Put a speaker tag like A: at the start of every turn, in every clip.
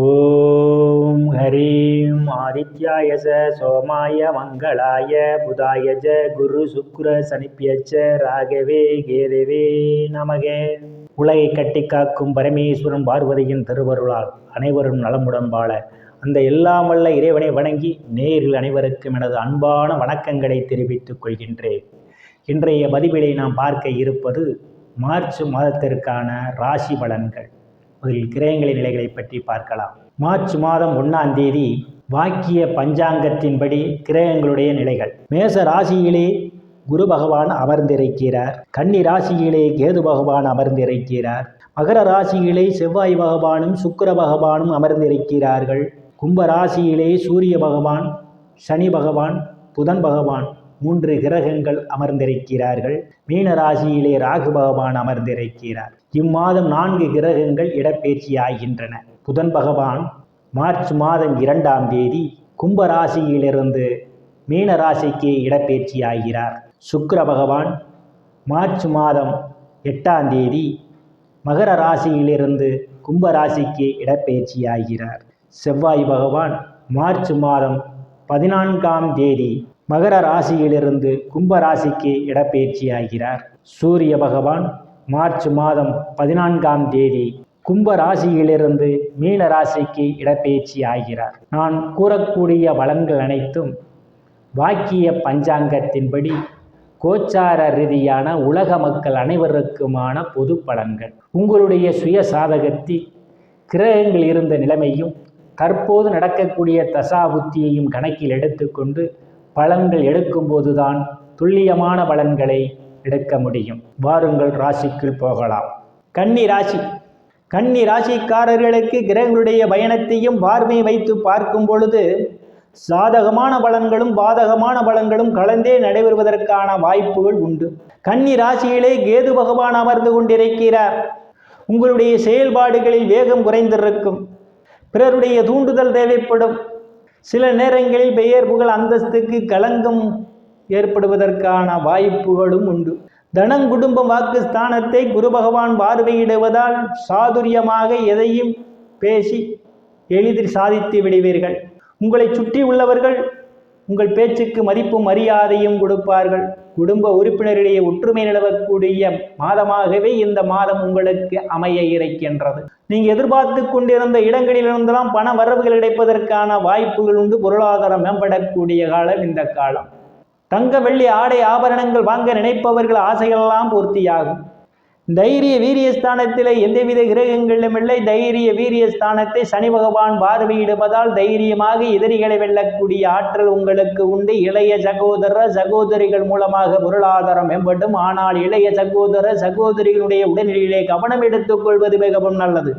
A: ஓம் ஹரீம் ஆதித்யாய ச சோமாய மங்களாய புதாய ஜ குரு சுக்ர சனிப்பியச்ச ராகவே கேதவே நமகே. உலகை கட்டி காக்கும் பரமேஸ்வரன் பார்வதியின் திருவருளால் அனைவரும் நலமுடன் வாழ அந்த எல்லாம் வல்ல இறைவனை வணங்கி நேரில் அனைவருக்கும் எனது அன்பான வணக்கங்களை தெரிவித்துக் கொள்கின்றேன். இன்றைய பதிவிலை நாம் பார்க்க இருப்பது மார்ச் மாதத்திற்கான ராசி பலன்கள். முதலில் கிரகங்களின் நிலைகளை பற்றி பார்க்கலாம். மார்ச் மாதம் ஒன்றாம் தேதி வாக்கிய பஞ்சாங்கத்தின்படி கிரகங்களுடைய நிலைகள். மேச ராசியிலே குரு பகவான் அமர்ந்திருக்கிறார். கன்னி ராசியிலே கேது பகவான் அமர்ந்திருக்கிறார். மகர ராசியிலே செவ்வாய் பகவானும் சுக்கிர பகவானும் அமர்ந்திருக்கிறார்கள். கும்ப ராசியிலே சூரிய பகவான் சனி பகவான் புதன் பகவான். மூன்று கிரகங்கள் அமர்ந்திருக்கிறார்கள். மீன ராசியிலே ராகு பகவான் அமர்ந்திருக்கிறார். இம்மாதம் நான்கு கிரகங்கள் இடப்பெயர்ச்சியாகின்றன. புதன் பகவான் மார்ச் மாதம் இரண்டாம் தேதி கும்ப ராசியிலிருந்து மீன ராசிக்கு இடப்பெயர்ச்சியாகிறார். சுக்கர பகவான் மார்ச் மாதம் எட்டாம் தேதி மகர ராசியிலிருந்து கும்ப ராசிக்கு இடப்பெயர்ச்சியாகிறார். செவ்வாய் பகவான் மார்ச் மாதம் பதினான்காம் தேதி மகர ராசியிலிருந்து கும்ப ராசிக்கு இடப்பெயர்ச்சியாகிறார் சூரிய பகவான் மார்ச் மாதம் பதினான்காம் தேதி கும்ப ராசியிலிருந்து மீன ராசிக்கு இடப்பெயர்ச்சி ஆகிறார். நான் கூறக்கூடிய வளங்கள் அனைத்தும் வாக்கிய பஞ்சாங்கத்தின்படி கோச்சார ரீதியான உலக மக்கள் அனைவருக்குமான பொது பலன்கள். உங்களுடைய சுய சாதகத்தில் கிரகங்கள் இருந்த நிலைமையும் தற்போது நடக்கக்கூடிய தசா புத்தியையும் கணக்கில் எடுத்துக்கொண்டு பலன்கள் எடுக்கும்போதுதான் துல்லியமான பலன்களை எடுக்க முடியும். வாருங்கள் ராசிக்குள் போகலாம். கன்னி ராசி. கன்னி ராசிக்காரர்களுக்கு கிரகங்களுடைய பயணத்தையும் பார்வை வைத்து பார்க்கும் பொழுது சாதகமான பலன்களும் பாதகமான பலன்களும் கலந்தே நடைபெறுவதற்கான வாய்ப்புகள் உண்டு. கன்னி ராசியிலே கேது பகவான் அமர்ந்து கொண்டிருக்கிறார். உங்களுடைய செயல்பாடுகளில் வேகம் குறைந்திருக்கும். பிறருடைய தூண்டுதல் தேவைப்படும். சில நேரங்களில் பெயர் புகழ் அந்தஸ்துக்கு களங்கம் ஏற்படுவதற்கான வாய்ப்புகளும் உண்டு. தனம் குடும்பம் வாக்கு ஸ்தானத்தை குரு பகவான் பார்வையிடுவதால் சாதுரியமாக எதையும் பேசி எளிதில் சாதித்து விடுவீர்கள். உங்களை சுற்றி உள்ளவர்கள் உங்கள் பேச்சுக்கு மதிப்பும் மரியாதையும் கொடுப்பார்கள். குடும்ப உறுப்பினரிடையே ஒற்றுமை நிலவக்கூடிய மாதமாகவே இந்த மாதம் உங்களுக்கு அமைய இருக்கின்றது. நீங்கள் எதிர்பார்த்து கொண்டிருந்த இடங்களிலிருந்தெல்லாம் பண வரவுகள் கிடைப்பதற்கான வாய்ப்புகள் உண்டு பொருளாதாரம் மேம்படக்கூடிய காலம் இந்த காலம். தங்க வெள்ளி ஆடை ஆபரணங்கள் வாங்க நினைப்பவர்கள் ஆசைகளெல்லாம் பூர்த்தியாகும். தைரிய வீரியஸ்தானத்திலே எந்தவித கிரகங்களும் இல்லை. தைரிய வீரியஸ்தானத்தை சனி பகவான் பார்வையிடுவதால் தைரியமாக எதிரிகளை வெல்லக்கூடிய ஆற்றல் உங்களுக்கு உண்டு. இளைய சகோதர சகோதரிகள் மூலமாக பொருளாதாரம் மேம்படும். ஆனால் இளைய சகோதர சகோதரிகளுடைய உடல்நிலையிலே கவனம் எடுத்துக்கொள்வது மிகவும் நல்லது.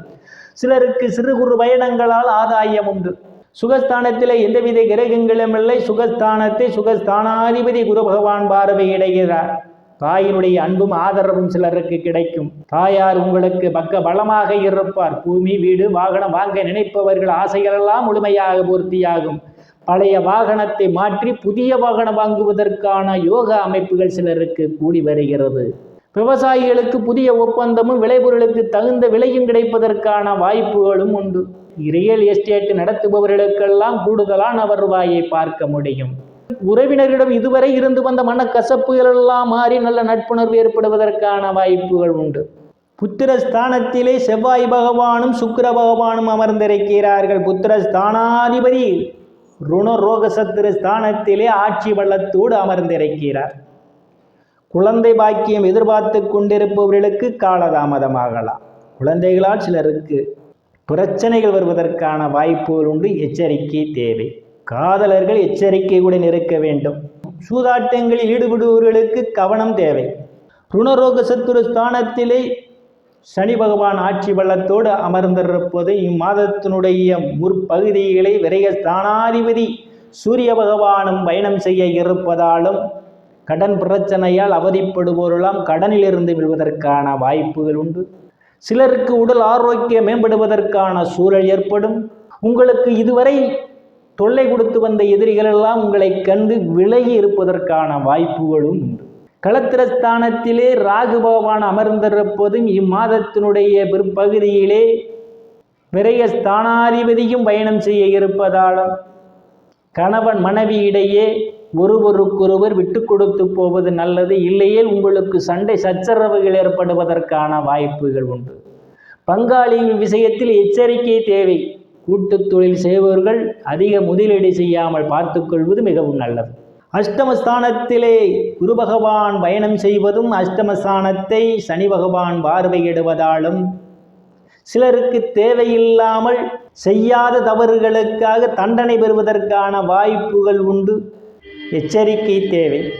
A: சிலருக்கு சிறு குறு பயணங்களால் ஆதாயம் உண்டு. சுகஸ்தானத்தில் எந்தவித கிரகங்களும் இல்லை. சுகஸ்தானத்தை சுகஸ்தானாதிபதி குரு பகவான் பார்வையிடுகிறார். தாயினுடைய அன்பும் ஆதரவும் சிலருக்கு கிடைக்கும். தாயார் உங்களுக்கு பக்க பலமாக இருப்பார். பூமி வீடு வாகனம் வாங்க நினைப்பவர்கள் ஆசைகளெல்லாம் முழுமையாக பூர்த்தியாகும். பழைய வாகனத்தை மாற்றி புதிய வாகனம் வாங்குவதற்கான யோக அமைப்புகள் சிலருக்கு கூடி வருகிறது. விவசாயிகளுக்கு புதிய ஒப்பந்தமும் விளைபொருளுக்கு தகுந்த விலையும் கிடைப்பதற்கான வாய்ப்புகளும் உண்டு. ரியல் எஸ்டேட் நடத்துபவர்களுக்கெல்லாம் கூடுதலான வருவாயை பார்க்க முடியும். உறவினரிடம் இதுவரை இருந்து வந்த மனக்கசப்புகள் எல்லாம் மாறி நல்ல நட்புணர்வு ஏற்படுவதற்கான வாய்ப்புகள் உண்டு. புத்திரஸ்தானத்திலே செவ்வாய் பகவானும் சுக்கர பகவானும் அமர்ந்திருக்கிறார்கள். புத்திரஸ்தானாதிபதி ருணரோக சத்திர ஸ்தானத்திலே ஆட்சி வள்ளத்தோடு அமர்ந்திருக்கிறார். குழந்தை பாக்கியம் எதிர்பார்த்து கொண்டிருப்பவர்களுக்கு காலதாமதமாகலாம். குழந்தைகளால் சிலருக்கு பிரச்சனைகள் வருவதற்கான வாய்ப்புகள் உண்டு. எச்சரிக்கை தேவை. காதலர்கள் எச்சரிக்கையுடன் இருக்க வேண்டும். சூதாட்டங்களில் ஈடுபடுபவர்களுக்கு கவனம் தேவை. ருணரோக சத்துரு ஸ்தானத்திலே சனி பகவான் ஆட்சி பள்ளத்தோடு அமர்ந்திருப்பது இம்மாதத்தினுடைய முற்பகுதிகளை விரைய ஸ்தானாதிபதி சூரிய பகவானும் பயணம் செய்ய இருப்பதாலும் கடன் பிரச்சனையால் அவதிப்படுவோரெல்லாம் கடனிலிருந்து விழுவதற்கான வாய்ப்புகள் உண்டு. சிலருக்கு உடல் ஆரோக்கியம் மேம்படுவதற்கான சூழல் ஏற்படும். உங்களுக்கு இதுவரை தொல்லை கொடுத்து வந்த எதிரிகள் எல்லாம் உங்களை கண்டு விலகி இருப்பதற்கான வாய்ப்புகளும் உண்டு. களத்திரஸ்தானத்திலே ராகு பகவான் அமர்ந்திருப்பதும் இம்மாதத்தினுடைய பிற்பகுதியிலே விரைய ஸ்தானாதிபதியும் பயணம் செய்ய இருப்பதாலும் கணவன் மனைவி இடையே ஒருவருக்கொருவர் விட்டு கொடுத்து போவது நல்லது இல்லையே உங்களுக்கு சண்டை சச்சரவுகள் ஏற்படுவதற்கான வாய்ப்புகள் உண்டு. பங்காளியின் விஷயத்தில் எச்சரிக்கை தேவை. கூட்டுத் தொழில் செய்பவர்கள் அதிக முதலீடு செய்யாமல் பார்த்துக்கொள்வது மிகவும் நல்லது. அஷ்டமஸ்தானத்திலே குரு பகவான் பயணம் செய்வதும் அஷ்டமஸ்தானத்தை சனி பகவான் பார்வையிடுவதாலும் சிலருக்கு தேவையில்லாமல் செய்யாத தவறுகளுக்காக தண்டனை பெறுவதற்கான வாய்ப்புகள் உண்டு. எச்சரிக்கை தேவை.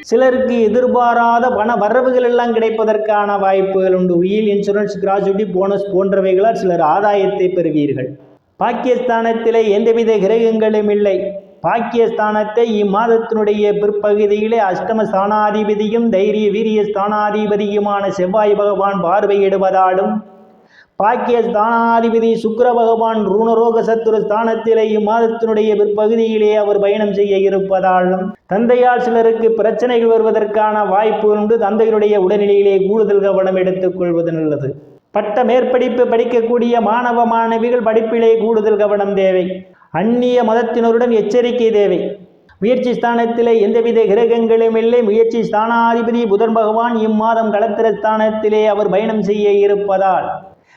A: சிலருக்கு எதிர்பாராத பண வரவுகள் எல்லாம் கிடைப்பதற்கான வாய்ப்புகள் உண்டு. உயில் இன்சூரன்ஸ் கிராஜுவிட்டி போனஸ் போன்றவைகளால் சிலர் ஆதாயத்தை பெறுவீர்கள். பாக்கியஸ்தானத்திலே எந்தவித கிரகங்களும் இல்லை. பாக்கியஸ்தானத்தை இம்மாதத்தினுடைய பிற்பகுதியிலே அஷ்டம ஸ்தானாதிபதியும் தைரிய வீரிய ஸ்தானாதிபதியுமான செவ்வாய் பகவான் பார்வையிடுவதாலும் பாக்கிய ஸ்தானாதிபதி சுக்கர பகவான் ரூணரோக சத்துரு ஸ்தானத்திலே இம்மாதத்தினுடைய பிற்பகுதியிலே அவர் பயணம் செய்ய இருப்பதாலும் தந்தையால் சிலருக்கு பிரச்சனைகள் வருவதற்கான வாய்ப்பு உண்டு. தந்தையுடைய உடல்நிலையிலே கூடுதல் கவனம் எடுத்துக் கொள்வது நல்லது. பட்ட மேற்படிப்பு படிக்கக்கூடிய மாணவ மாணவிகள் படிப்பிலே கூடுதல் கவனம் தேவை. அந்நிய மதத்தினருடன் எச்சரிக்கை தேவை. முயற்சி ஸ்தானத்திலே எந்தவித கிரகங்களும் இல்லை. முயற்சி ஸ்தானாதிபதி புதன் பகவான் இம்மாதம் களத்திர ஸ்தானத்திலே அவர் பயணம் செய்ய இருப்பதால்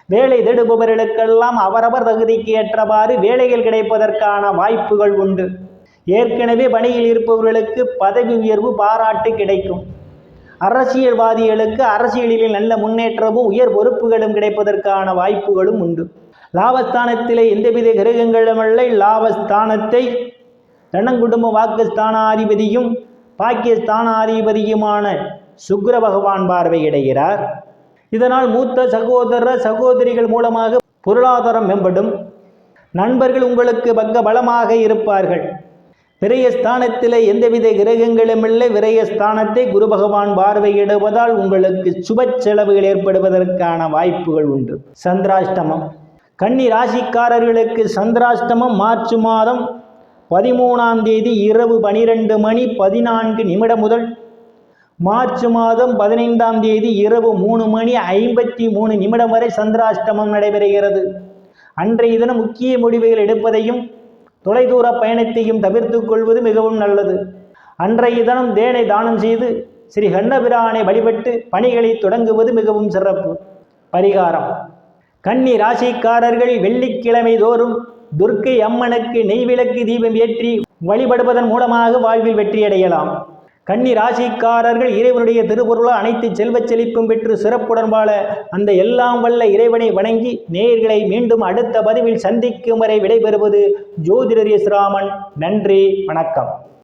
A: வேலை தேடுபவர்களுக்கெல்லாம் அவரவர் தகுதிக்கு ஏற்றவாறு வேலைகள் கிடைப்பதற்கான வாய்ப்புகள் உண்டு. ஏற்கனவே பணியில் இருப்பவர்களுக்கு பதவி உயர்வு பாராட்டு கிடைக்கும். அரசியல்வாதிகளுக்கு அரசியலில் நல்ல முன்னேற்றமும் உயர் பொறுப்புகளும் கிடைப்பதற்கான வாய்ப்புகளும் உண்டு. லாபஸ்தானத்திலே எந்தவித கிரகங்களும் இல்லை. லாபஸ்தானத்தை தனங்குடும்ப வாக்குஸ்தானாதிபதியும் பாக்கியஸ்தானாதிபதியுமான சுக்ர பகவான் பார்வையிடுகிறார். இதனால் மூத்த சகோதர சகோதரிகள் மூலமாக பொருளாதாரம் மேம்படும். நண்பர்கள் உங்களுக்கு பக்க பலமாக இருப்பார்கள். விரயஸ்தானத்திலே எந்தவித கிரகங்களும் இல்லை. விரயஸ்தானத்தை குரு பகவான் பார்வையிடுவதால் உங்களுக்கு சுப செலவுகள் ஏற்படுவதற்கான வாய்ப்புகள் உண்டு. சந்திராஷ்டமம். கன்னி ராசிக்காரர்களுக்கு சந்திராஷ்டமம் மார்ச் மாதம் பதிமூணாம் தேதி இரவு பனிரெண்டு மணி பதினான்கு நிமிடம் முதல் மார்ச் மாதம் பதினைந்தாம் தேதி இரவு மூணு மணி ஐம்பத்தி மூணு நிமிடம் வரை சந்திராஷ்டமம் நடைபெறுகிறது. அன்றைய தினம் முக்கிய முடிவுகள் எடுப்பதையும் தொலைதூர பயணத்தையும் தவிர்த்து கொள்வது மிகவும் நல்லது. அன்றைய தினம் தேனை தானம் செய்து ஸ்ரீ கண்ணபிரானை வழிபட்டு பணிகளை தொடங்குவது மிகவும் சிறப்பு. பரிகாரம். கன்னி ராசிக்காரர்கள் வெள்ளிக்கிழமை தோறும் துர்க்கை அம்மனுக்கு நெய்விளக்கு தீபம் ஏற்றி வழிபடுவதன் மூலமாக வாழ்வில் வெற்றியடையலாம். கன்னி ராசிக்காரர்கள் இறைவனுடைய திருப்பொருளால் அனைத்து செல்வச் செழிப்பும் பெற்று சிறப்புடன் வாழ அந்த எல்லாம் வல்ல இறைவனை வணங்கி நேயர்களை மீண்டும் அடுத்த பதிவில் சந்திக்கும் வரை விடைபெறுவது ஜோதிடர் எஸ் நன்றி வணக்கம்.